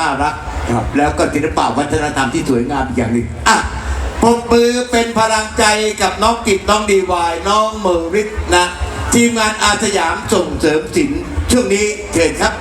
น่ารักครับแล้วก็ศิลปะวัฒนธรรมที่สวยงามอีกอย่างหนึ่งอะปรบมือเป็นพลังใจกับน้องกิตน้องดีวายน้องเมอริสนะ ทีมงานอาสยามส่งเสริมศิลป์ช่วงนี้เชิญครับ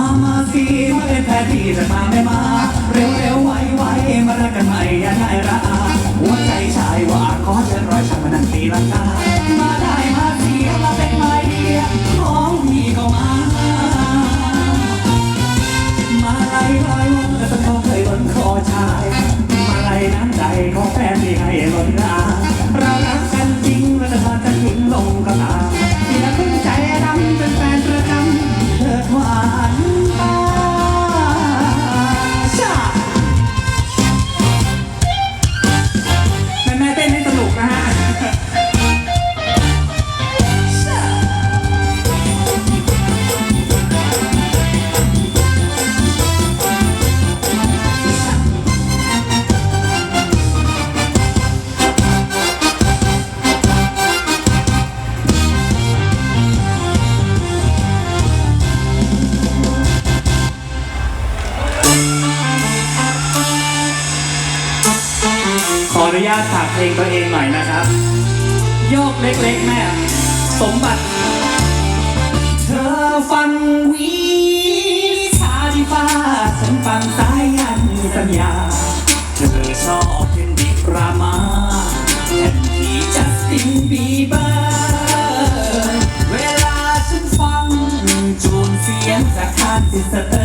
มามาสิมาเป็นแฟนที่จะมาไม่มา เร็วเร็วไวไวมารักกันใหม่อย่าได้ระอาหัวใจชายว่าขอเชิญรอยช่างมานั่งตีลังกา นุญาตฝากเพลงตัวเองหน่อยนะครับ โยกเล็กๆแม่สมบัติ เธอฟังวิชาที่ฟ้าฉันฟังสายยันสัญญา เธอชอบเพลงดิกรามาแทนที่จัสตินบีเบอร์เวลาฉันฟังจูนเสียงจากคานซิสเตอร์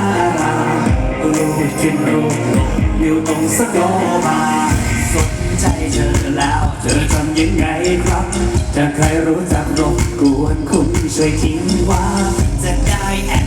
ากูรู้กินรูปลงอยู่ตรงสกอร์บาสนใจเธอแล้ว เธอทำยังไงครับ จะใครรู้จักรบกวนคุณช่วยทิ้งว่าจะได้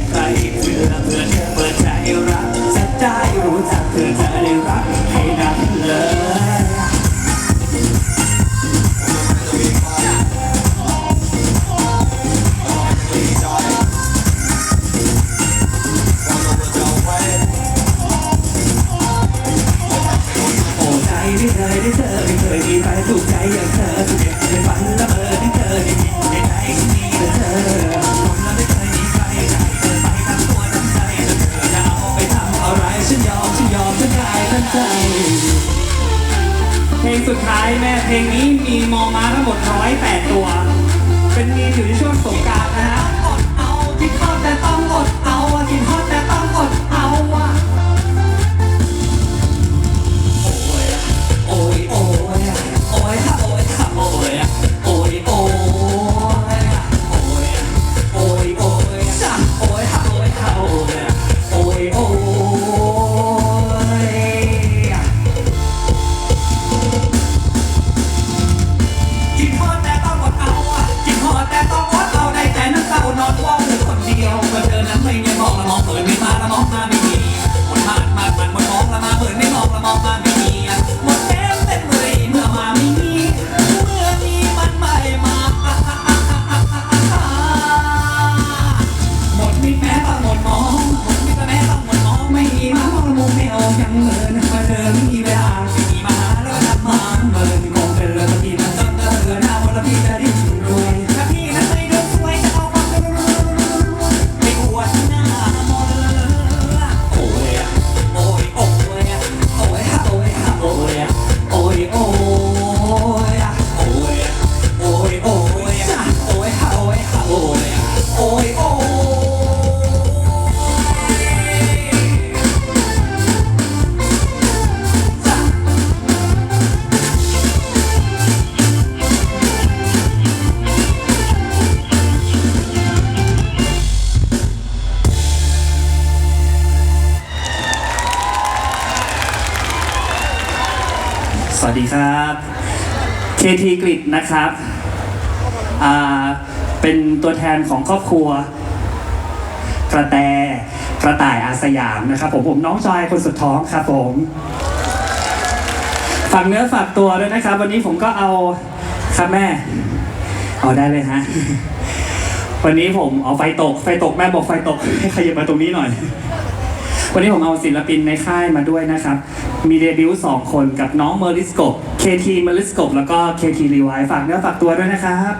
อยู่ในช่วงสงกรารนะฮะ องมาไม่มีหมดมาดมาดมันหมดมองละมาเปิดไม่มองละมองมาไม่ สวัสดีครับเคทีกริดนะครับอ่าเป็นตัวแทนของครอบครัว กระแตกระต่ายอาสยามนะครับ ผมผมน้องจอยคนสุดท้องครับผมฝากเนื้อฝากตัวด้วยนะครับ วันนี้ผมก็เอาครับแม่ เอาได้เลยฮะวันนี้ผมเอาไฟตก ไฟตกแม่บอกไฟตกให้ขยับมาตรงนี้หน่อย วันนี้ผมเอาศิลปินในค่ายมาด้วยนะครับ มีเดบิวต์สองคนกับน้องเมอริสโกเคทีเมอริสโกแล้วก็เคทีรีไวฝากเนื้อฝากตัวด้วยนะครับ